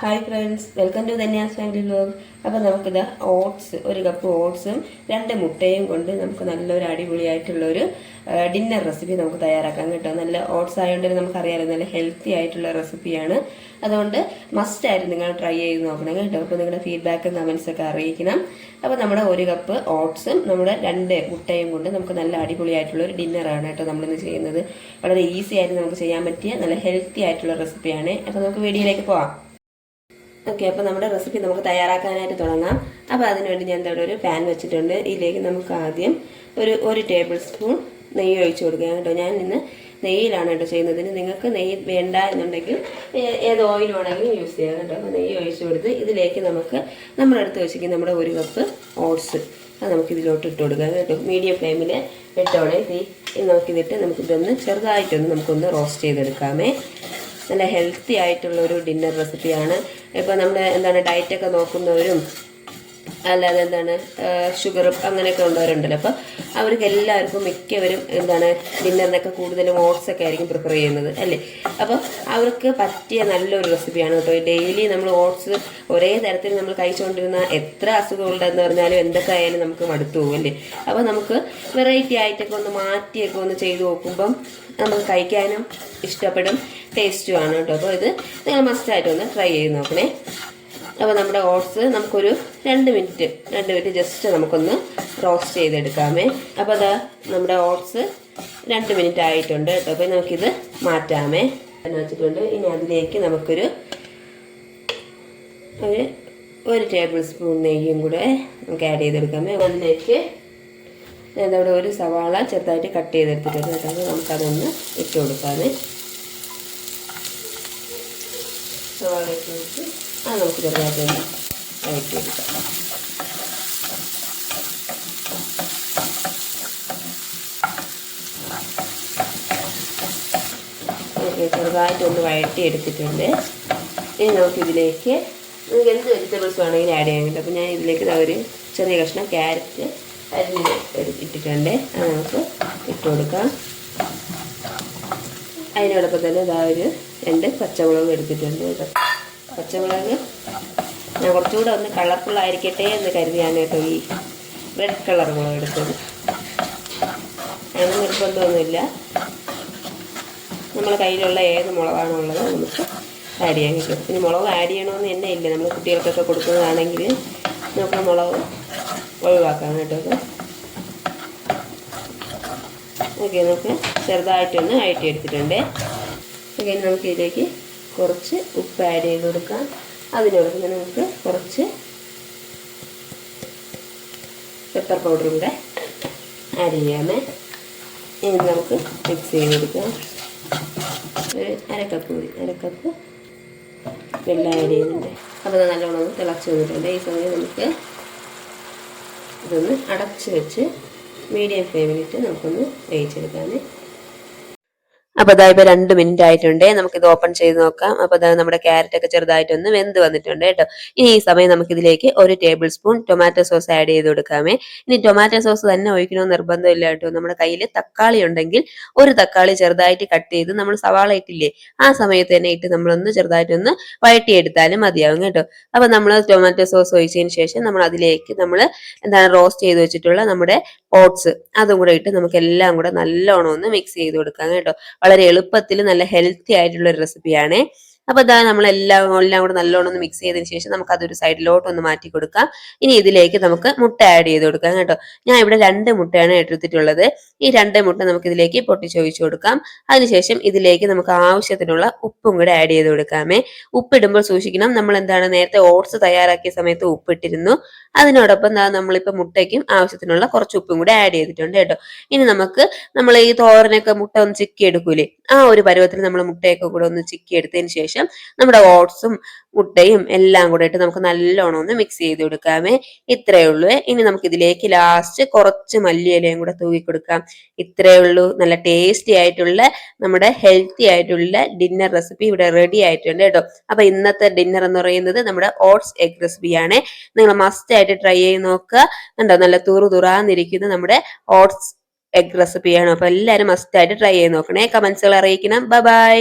Hi friends welcome to Dhanya's family vlog അപ്പോൾ നമുക്കിത് oats ഒരു കപ്പ് ഓട്സും രണ്ട് മുട്ടയും കൊണ്ട് നമുക്ക് നല്ലൊരു അടിപൊളിയായിട്ടുള്ള ഒരു ഡിന്നർ റെസിപ്പി നമുക്ക് തയ്യാറാക്കാം കേട്ടോ. നല്ല ഓട്സ് ആയതുകൊണ്ട് നമുക്കറിയാമല്ലോ നല്ല ഹെൽത്തി ആയിട്ടുള്ള റെസിപ്പിയാണ് അതുകൊണ്ട് മസ്റ്റ് ആയിട്ട് നിങ്ങൾ ട്രൈ ചെയ്ത് നോക്കണം കേട്ടോ. അപ്പോൾ നിങ്ങളുടെ ഫീഡ്ബാക്കും കമൻസൊക്കെ അറിയിക്കണം. അപ്പോൾ നമ്മുടെ ഒരു കപ്പ് ഓട്സും നമ്മുടെ രണ്ട് മുട്ടയും കൊണ്ട് നമുക്ക് നല്ല അടിപൊളിയായിട്ടുള്ള ഒരു ഡിന്നറാണ് കേട്ടോ നമ്മളിന്ന് ചെയ്യുന്നത്. വളരെ ഈസി ആയിട്ട് നമുക്ക് ചെയ്യാൻ പറ്റിയ നല്ല ഹെൽത്തി ആയിട്ടുള്ള റെസിപ്പിയാണ് അപ്പോൾ നമുക്ക് വീഡിയോയിലേക്ക് പോവാം. ഓക്കെ അപ്പോൾ നമ്മുടെ റെസിപ്പി നമുക്ക് തയ്യാറാക്കാനായിട്ട് തുടങ്ങാം. അപ്പോൾ അതിനുവേണ്ടി ഞാൻ ഇവിടെ ഒരു പാൻ വെച്ചിട്ടുണ്ട്. ഇതിലേക്ക് നമുക്ക് ആദ്യം ഒരു ഒരു ടേബിൾ സ്പൂൺ നെയ്യ് ഒഴിച്ചു കൊടുക്കുക കേട്ടോ. ഞാൻ ഇന്ന് നെയ്യിലാണ് കേട്ടോ ചെയ്യുന്നത്. നിങ്ങൾക്ക് നെയ്യ് വേണ്ട എന്നുണ്ടെങ്കിൽ ഏത് ഓയിൽ വേണമെങ്കിലും യൂസ് ചെയ്യാം കേട്ടോ. അപ്പോൾ നെയ്യ് ഒഴിച്ചു കൊടുത്ത് ഇതിലേക്ക് നമുക്ക് നമ്മളെടുത്ത് വെച്ചിരിക്കുന്ന നമ്മുടെ ഒരു കപ്പ് ഓട്സ് അത് നമുക്ക് ഇതിലോട്ട് ഇട്ട് കൊടുക്കാം കേട്ടോ. മീഡിയം ഫ്ലെയിമിൽ ഇട്ടോടെ തീ നമുക്കിതിട്ട് നമുക്കിതൊന്ന് ചെറുതായിട്ടൊന്ന് നമുക്കൊന്ന് റോസ്റ്റ് ചെയ്തെടുക്കാമേ. നല്ല ഹെൽത്തി ആയിട്ടുള്ളൊരു ഡിന്നർ റെസിപ്പിയാണ് ഇപ്പോൾ നമ്മൾ എന്താണ് ഡയറ്റൊക്കെ നോക്കുന്നവരും അല്ലാതെ എന്താണ് ഷുഗർ അങ്ങനെയൊക്കെ ഉള്ളവരുണ്ടല്ലോ. അപ്പോൾ അവർക്ക് എല്ലാവർക്കും മിക്കവരും എന്താണ് ഡിന്നറിനൊക്കെ കൂടുതലും ഓട്സ് ഒക്കെ ആയിരിക്കും പ്രിഫർ ചെയ്യുന്നത് അല്ലേ? അപ്പോൾ അവർക്ക് പറ്റിയ നല്ലൊരു റെസിപ്പിയാണ് കേട്ടോ. ഡെയിലി നമ്മൾ ഓട്സ് ഒരേ തരത്തിൽ നമ്മൾ കഴിച്ചുകൊണ്ടിരുന്ന എത്ര അസുഖമുണ്ടെന്ന് പറഞ്ഞാലും എന്തൊക്കെ ആയാലും നമുക്ക് മടുത്തു പോകും അല്ലേ? അപ്പോൾ നമുക്ക് വെറൈറ്റി ആയിട്ടൊക്കെ ഒന്ന് മാറ്റിയൊക്കെ ഒന്ന് ചെയ്തു നോക്കുമ്പം നമുക്ക് കഴിക്കാനും ഇഷ്ടപ്പെടും ടേസ്റ്റുമാണ് കേട്ടോ. അപ്പോൾ ഇത് നിങ്ങൾ മസ്റ്റായിട്ടൊന്ന് ട്രൈ ചെയ്ത് നോക്കണേ. അപ്പോൾ നമ്മുടെ ഓട്സ് നമുക്കൊരു രണ്ട് മിനിറ്റ് രണ്ട് മിനിറ്റ് ജസ്റ്റ് നമുക്കൊന്ന് റോസ്റ്റ് ചെയ്തെടുക്കാമേ. അപ്പോൾ അതാ നമ്മുടെ ഓട്സ് രണ്ട് മിനിറ്റ് ആയിട്ടുണ്ട് കേട്ടോ. അപ്പോൾ നമുക്കിത് മാറ്റാമേ. വെച്ചിട്ടുണ്ട്. ഇനി അതിലേക്ക് നമുക്കൊരു ഒരു ഒരു ടേബിൾ സ്പൂൺ നെയ്യും കൂടെ നമുക്ക് ആഡ് ചെയ്തെടുക്കാമേ. അതിലേക്ക് ഞാനവിടെ ഒരു സവാള ചെറുതായിട്ട് കട്ട് ചെയ്തെടുത്തിട്ടുണ്ട് കേട്ടോ. നമുക്കതൊന്ന് ഇട്ട് കൊടുക്കാമേ. സവാള ഇട്ട് കൊടുത്ത് അത് നമുക്ക് ചെറുതായിട്ടൊന്ന് ചെറുതായിട്ട് ഒന്ന് ചെറുതായിട്ടൊന്ന് വഴറ്റിയെടുത്തിട്ടുണ്ട് ഇനി നമുക്കിതിലേക്ക് നിങ്ങൾക്ക് എന്ത് വെജിറ്റബിൾസ് വേണമെങ്കിലും ആഡ് ചെയ്യാൻ പറ്റും. അപ്പോൾ ഞാൻ ഇതിലേക്ക് ഒരു ചെറിയ കഷ്ണം ക്യാരറ്റ് എടു- ഇട്ടിട്ടുണ്ട്. അത് നമുക്ക് ഇട്ട് കൊടുക്കാം. അതിനോടൊപ്പം തന്നെ ഇതാ ഒരു രണ്ട് പച്ചമുളകും എടുത്തിട്ടുണ്ട്. കേട്ടോ പച്ചമുളക്. ഞാൻ കുറച്ചുകൂടെ ഒന്ന് കളർഫുൾ ആയിരിക്കട്ടെ എന്ന് കരുതിയാണ് കേട്ടോ ഈ റെഡ് കളർ മുളക് എടുത്തത്. അങ്ങനെ നിർബന്ധമൊന്നുമില്ല. നമ്മളെ കയ്യിലുള്ള ഏത് മുളകാണോ ഉള്ളത് നമുക്ക് ആഡ് ചെയ്യാൻ കിട്ടും പിന്നെ മുളക് ആഡ് ചെയ്യണമെന്ന് തന്നെ ഇല്ല. നമ്മൾ കുട്ടികൾക്കൊക്കെ കൊടുക്കുന്നതാണെങ്കിൽ നമുക്ക് മുളക് ഒഴിവാക്കാം കേട്ടോ. ഓക്കെ നമുക്ക് ചെറുതായിട്ടൊന്ന് അയറ്റി എടുത്തിട്ടുണ്ട്. ഓക്കെ നമുക്ക് ഇതിലേക്ക് കുറച്ച് ഉപ്പ് ആഡ് ചെയ്ത് കൊടുക്കാം. അതിനോടൊപ്പം തന്നെ നമുക്ക് കുറച്ച് പെപ്പർ പൗഡറും കൂടെ ആഡ് ചെയ്യാമേ. ഇനി നമുക്ക് മിക്സ് ചെയ്ത് കൊടുക്കാം. ഒരു അരക്കപ്പ് മതി. അരക്കപ്പ് വെള്ളം ആഡ് ചെയ്യുന്നുണ്ട്. അപ്പോൾ നല്ലോണം ഒന്ന് തിളച്ച് വന്നിട്ടുണ്ട്. ഈ സമയം നമുക്ക് ഇതൊന്ന് അടച്ച് വെച്ച് മീഡിയം ഫ്ലെയിമിലിട്ട് നമുക്കൊന്ന് വേവിച്ചെടുക്കാമേ. അപ്പോൾ അതാ ഇപ്പൊ രണ്ട് മിനിറ്റ് ആയിട്ടുണ്ട്. ഇത് ഓപ്പൺ ചെയ്ത് നോക്കാം. അപ്പൊ അതാ നമ്മുടെ ക്യാരറ്റ് ഒക്കെ ചെറുതായിട്ടൊന്ന് വെന്ത് വന്നിട്ടുണ്ട് കേട്ടോ. ഇനി ഈ സമയം നമുക്കിതിലേക്ക് ഒരു tablespoon tomato sauce add ചെയ്ത് കൊടുക്കാമേ. ഇനി ടൊമാറ്റോ സോസ് തന്നെ ഒഴിക്കണമെന്ന് നിർബന്ധമില്ല കേട്ടോ. നമ്മുടെ കയ്യിൽ തക്കാളി ഉണ്ടെങ്കിൽ ഒരു തക്കാളി ചെറുതായിട്ട് കട്ട് ചെയ്ത് നമ്മൾ സവാള ഇട്ടില്ലേ ആ സമയത്ത് തന്നെ ഇട്ട് നമ്മളൊന്ന് ചെറുതായിട്ടൊന്ന് വഴറ്റിയെടുത്താലും മതിയാവും കേട്ടോ. അപ്പൊ നമ്മൾ ടൊമാറ്റോ സോസ് ഒഴിച്ചതിന് ശേഷം നമ്മൾ അതിലേക്ക് നമ്മൾ എന്താണ് റോസ്റ്റ് ചെയ്ത് വെച്ചിട്ടുള്ള നമ്മുടെ ഓട്സ് അതും കൂടെ ഇട്ട് നമുക്ക് എല്ലാം കൂടെ നല്ലോണം ഒന്ന് മിക്സ് ചെയ്ത് കൊടുക്കാം കേട്ടോ. വളരെ എളുപ്പത്തിൽ നല്ല ഹെൽത്തി ആയിട്ടുള്ള ഒരു റെസിപ്പിയാണ് അപ്പൊ ഇതാ നമ്മളെല്ലാം എല്ലാം കൂടെ നല്ലോണം ഒന്ന് മിക്സ് ചെയ്തതിന് ശേഷം നമുക്ക് അതൊരു സൈഡിലോട്ട് ഒന്ന് മാറ്റി കൊടുക്കാം. ഇനി ഇതിലേക്ക് നമുക്ക് മുട്ട ആഡ് ചെയ്ത് കൊടുക്കാം കേട്ടോ. ഞാൻ ഇവിടെ രണ്ട് മുട്ടയാണ് എടുത്തിട്ടുള്ളത്. ഈ രണ്ട് മുട്ട നമുക്ക് ഇതിലേക്ക് പൊട്ടിച്ചൊഴിച്ചു കൊടുക്കാം. അതിനുശേഷം ഇതിലേക്ക് നമുക്ക് ആവശ്യത്തിനുള്ള ഉപ്പും കൂടെ ആഡ് ചെയ്ത് കൊടുക്കാമേ. ഉപ്പിടുമ്പോൾ സൂക്ഷിക്കണം. നമ്മൾ എന്താണ് നേരത്തെ ഓട്സ് തയ്യാറാക്കിയ സമയത്ത് ഉപ്പിട്ടിരുന്നു. അതിനോടൊപ്പം നമ്മളിപ്പോൾ മുട്ടയ്ക്കും ആവശ്യത്തിനുള്ള കുറച്ച് ഉപ്പും കൂടെ ആഡ് ചെയ്തിട്ടുണ്ട് കേട്ടോ. ഇനി നമുക്ക് നമ്മൾ ഈ തോരനൊക്കെ മുട്ട ഒന്ന് ചിക്കി എടുക്കൂലേ ആ ഒരു പരുവത്തിൽ നമ്മൾ മുട്ടയൊക്കെ കൂടെ ഒന്ന് ചിക്കി എടുത്തതിന് ശേഷം നമ്മുടെ ഓട്സും മുട്ടയും എല്ലാം കൂടെ ഇട്ട് നമുക്ക് നല്ലോണം ഒന്ന് മിക്സ് ചെയ്ത് കൊടുക്കാമേ. ഇത്രയേ ഉള്ളൂ. ഇനി നമുക്ക് ഇതിലേക്ക് ലാസ്റ്റ് കുറച്ച് മല്ലിയിലയും കൂടെ തൂക്കി കൊടുക്കാം. ഇത്രയേ ഉള്ളൂ. നല്ല ടേസ്റ്റി ആയിട്ടുള്ള നമ്മുടെ ഹെൽത്തി ആയിട്ടുള്ള ഡിന്നർ റെസിപ്പി ഇവിടെ റെഡി ആയിട്ടുണ്ട് കേട്ടോ. അപ്പൊ ഇന്നത്തെ ഡിന്നർ എന്ന് പറയുന്നത് നമ്മുടെ ഓട്സ് എഗ് റെസിപ്പിയാണ് നിങ്ങൾ മസ്റ്റ് ആയിട്ട് ട്രൈ ചെയ്ത് നോക്കുക. കണ്ടോ? നല്ല തുറു തുറാന്നിരിക്കുന്ന നമ്മുടെ ഓട്സ് എഗ് റെസിപ്പിയാണ് അപ്പൊ എല്ലാവരും മസ്റ്റ് ആയിട്ട് ട്രൈ ചെയ്ത് നോക്കണേ. കമന്റ്സുകൾ അറിയിക്കണം. ബൈ